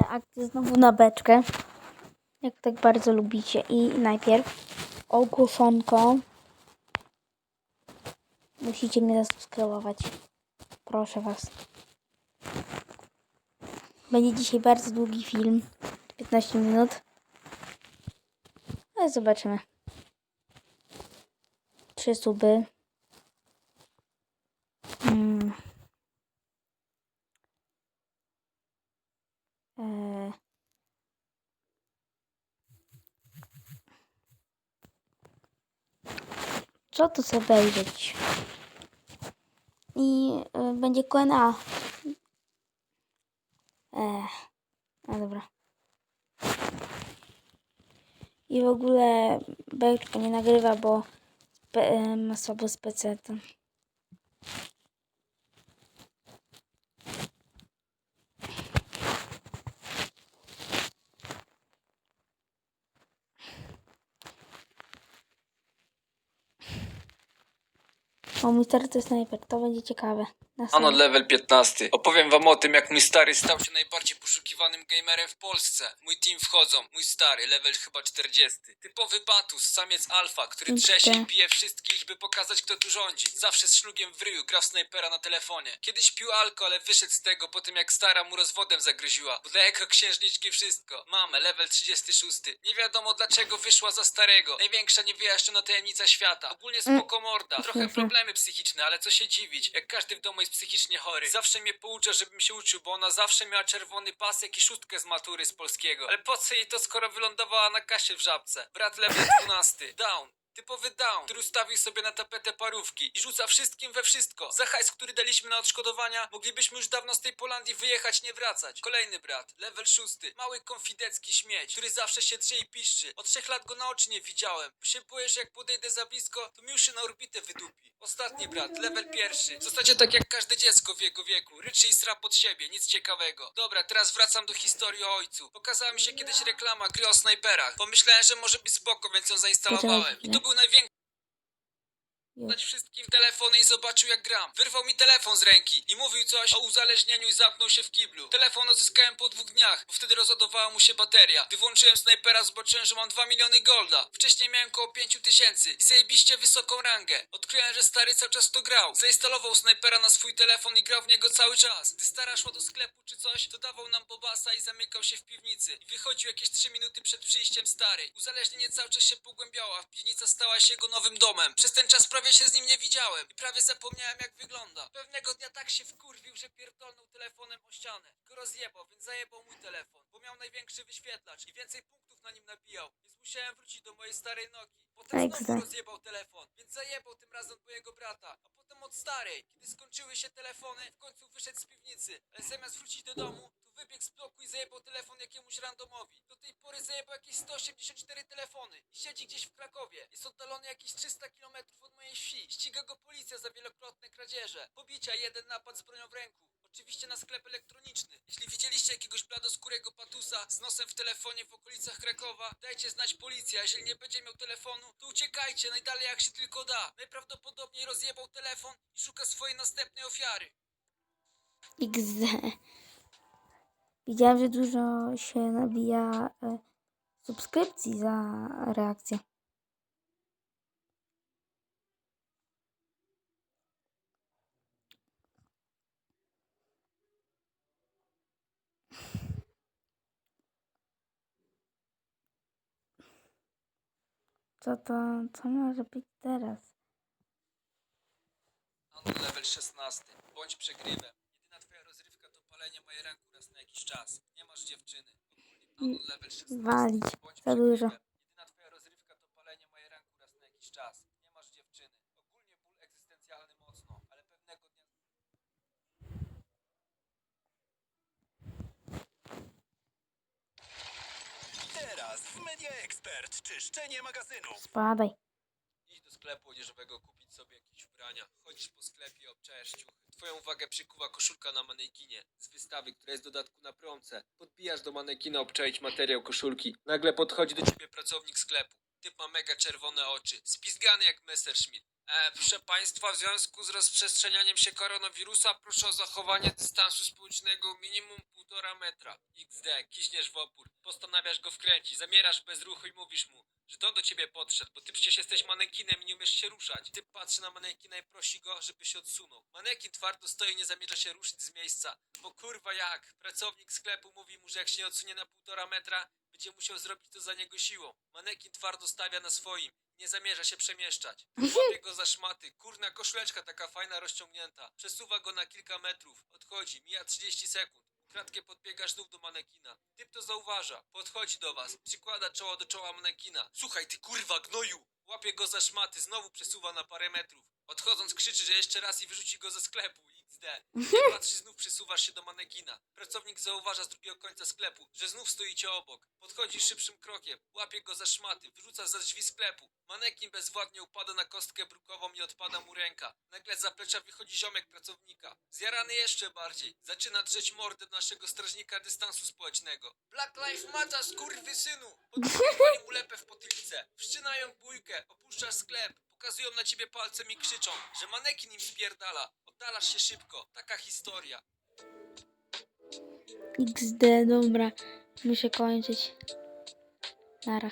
reakcję znowu na beczkę. Jak tak bardzo lubicie. I najpierw ogłoszonko. Musicie mnie zasubskrybować. Proszę was. Będzie dzisiaj bardzo długi film. 15 minut. Ale zobaczymy. Trzy suby. Co tu sobie obejrzeć? I y, będzie QNA. Eee. No dobra. I w ogóle beczka nie nagrywa, bo e, ma słabo z PC. O, mój stary to snajper, to będzie ciekawe. Na Ano serio. level 15. Opowiem wam o tym, jak mój stary stał się najbardziej poszukiwanym gamerem w Polsce. Mój team wchodzą, mój stary, level chyba 40. Typowy patus, samiec alfa, który Piękne. trzecie i bije wszystkich, by pokazać kto tu rządzi. Zawsze z szlugiem w ryju, gra w snajpera na telefonie. Kiedyś pił alko, ale wyszedł z tego po tym jak stara mu rozwodem zagryziła. Bo dla jego księżniczki wszystko. Mamy, level 36. Nie wiadomo dlaczego wyszła za starego. Największa niewyjaśniona tajemnica świata. Ogólnie spoko morda. Trochę problemy psychiczne, ale co się dziwić, jak każdy w domu jest psychicznie chory. Zawsze mnie poucza, żebym się uczył, bo ona zawsze miała czerwony pasek i szóstkę z matury z polskiego. Ale po co jej to, skoro wylądowała na kasie w żabce? Brat level 12. Down. Typowy down, który ustawił sobie na tapetę parówki i rzuca wszystkim we wszystko. Za hajs, który daliśmy na odszkodowania, moglibyśmy już dawno z tej Polandii wyjechać, nie wracać. Kolejny brat, level 6. Mały konfidecki śmieć, który zawsze się drze i piszczy. Od trzech lat go na oczy nie widziałem. Bo się że jak podejdę za blisko, to mi uszy na orbitę wydupi. Ostatni brat, level pierwszy. Zasadzie tak jak każde dziecko w jego wieku. Ryczy i sra pod siebie, nic ciekawego. Dobra, teraz wracam do historii o ojcu. Pokazała mi się kiedyś reklama gry o snajperach. Pomyślałem, że może być spoko, więc ją zainstalowałem. I to był największy dać wszystkim telefony i zobaczył jak gram. Wyrwał mi telefon z ręki i mówił coś o uzależnieniu i zamknął się w kiblu. Telefon odzyskałem po dwóch dniach, bo wtedy rozładowała mu się bateria. Gdy włączyłem snajpera, zobaczyłem, że mam 2 miliony golda. Wcześniej miałem około 5 tysięcy i zajebiście wysoką rangę. Odkryłem, że stary cały czas to grał. Zainstalował snajpera na swój telefon i grał w niego cały czas. Gdy stara szła do sklepu czy coś, to dawał nam bobasa i zamykał się w piwnicy. I wychodził jakieś 3 minuty przed przyjściem starej. Uzależnienie cały czas się pogłębiało, a piwnica stała się jego nowym domem. Przez ten czas prawie się z nim nie widziałem i prawie zapomniałem jak wygląda. Pewnego dnia tak się wkurwił, że pierdolnął telefonem o ścianę. Go rozjebał, więc zajebał mój telefon, bo miał największy wyświetlacz i więcej punktów na nim nabijał, więc musiałem wrócić do mojej starej Nokii. Potem znowu rozjebał telefon, więc zajebał tym razem mojego brata, a potem od starej. Kiedy skończyły się telefony, w końcu wyszedł z piwnicy, ale zamiast wrócić do domu, wybiegł z bloku i zajebał telefon jakiemuś randomowi. Do tej pory zajebał jakieś 184 telefony i siedzi gdzieś w Krakowie. Jest oddalony jakieś 300 km od mojej wsi. Ściga go policja za wielokrotne kradzieże. Pobicia, jeden napad z bronią w ręku. Oczywiście na sklep elektroniczny. Jeśli widzieliście jakiegoś bladoskórego patusa z nosem w telefonie w okolicach Krakowa, dajcie znać policja. Jeżeli nie będzie miał telefonu, to uciekajcie najdalej jak się tylko da. Najprawdopodobniej rozjebał telefon i szuka swojej następnej ofiary. XD. Widziałem, że dużo się nabija e, subskrypcji za reakcję. Co to, co może teraz? Level 16. Bądź przegrywem. Palenie majeranku raz na jakiś czas. Nie masz dziewczyny. Ogólnie Anon level 16. Walić. Bądź Za dużo. Jedyna twoja rozrywka to palenie majeranku raz na jakiś czas. Nie masz dziewczyny. Ogólnie ból egzystencjalny mocno, ale pewnego dnia... Teraz Media Expert czyszczenie magazynu. Spadaj. Sklepu odzieżowego kupić sobie jakieś ubrania. Chodzisz po sklepie obczajesz ciuchy. Twoją uwagę przykuwa koszulka na manekinie z wystawy, która jest w dodatku na promce. Podbijasz do manekina obczaić materiał koszulki. Nagle podchodzi do ciebie pracownik sklepu. Typ ma mega czerwone oczy, spizgany jak Messerschmitt. E, proszę Państwa, w związku z rozprzestrzenianiem się koronawirusa proszę o zachowanie dystansu społecznego minimum 1,5 metra. XD, kiśniesz w opór, postanawiasz go wkręcić, zamierasz bez ruchu i mówisz mu, że to do ciebie podszedł, bo ty przecież jesteś manekinem i nie umiesz się ruszać. Ty patrzy na manekina i prosi go, żeby się odsunął. Manekin twardo stoi i nie zamierza się ruszyć z miejsca, bo kurwa jak? Pracownik sklepu mówi mu, że jak się nie odsunie na półtora metra, będzie musiał zrobić to za niego siłą. Manekin twardo stawia na swoim, nie zamierza się przemieszczać. Łapie go za szmaty, kurna koszuleczka taka fajna rozciągnięta. Przesuwa go na kilka metrów, odchodzi, mija 30 sekund. Kratkę podbiega znów do manekina. Typ to zauważa, podchodzi do was, przykłada czoło do czoła manekina. Słuchaj ty kurwa gnoju! Łapie go za szmaty, znowu przesuwa na parę metrów. Odchodząc krzyczy, że jeszcze raz i wyrzuci go ze sklepu. XD. Nie patrzy, znów przesuwasz się do manekina. Pracownik zauważa z drugiego końca sklepu, że znów stoicie obok. Podchodzi szybszym krokiem, łapie go za szmaty, wyrzuca za drzwi sklepu. Manekin bezwładnie upada na kostkę brukową i odpada mu ręka. Nagle z zaplecza wychodzi ziomek pracownika. Zjarany jeszcze bardziej. Zaczyna drzeć mordę naszego strażnika dystansu społecznego. Black Lives Matter, skurwysynu! Podpływali mu lepę w potylicę. Wszczynają bójkę, opuszczasz sklep. Pokazują na ciebie palcem i krzyczą, że manekin im spierdala. Oddalasz się szybko. Taka historia. XD, dobra. Muszę kończyć. Nara.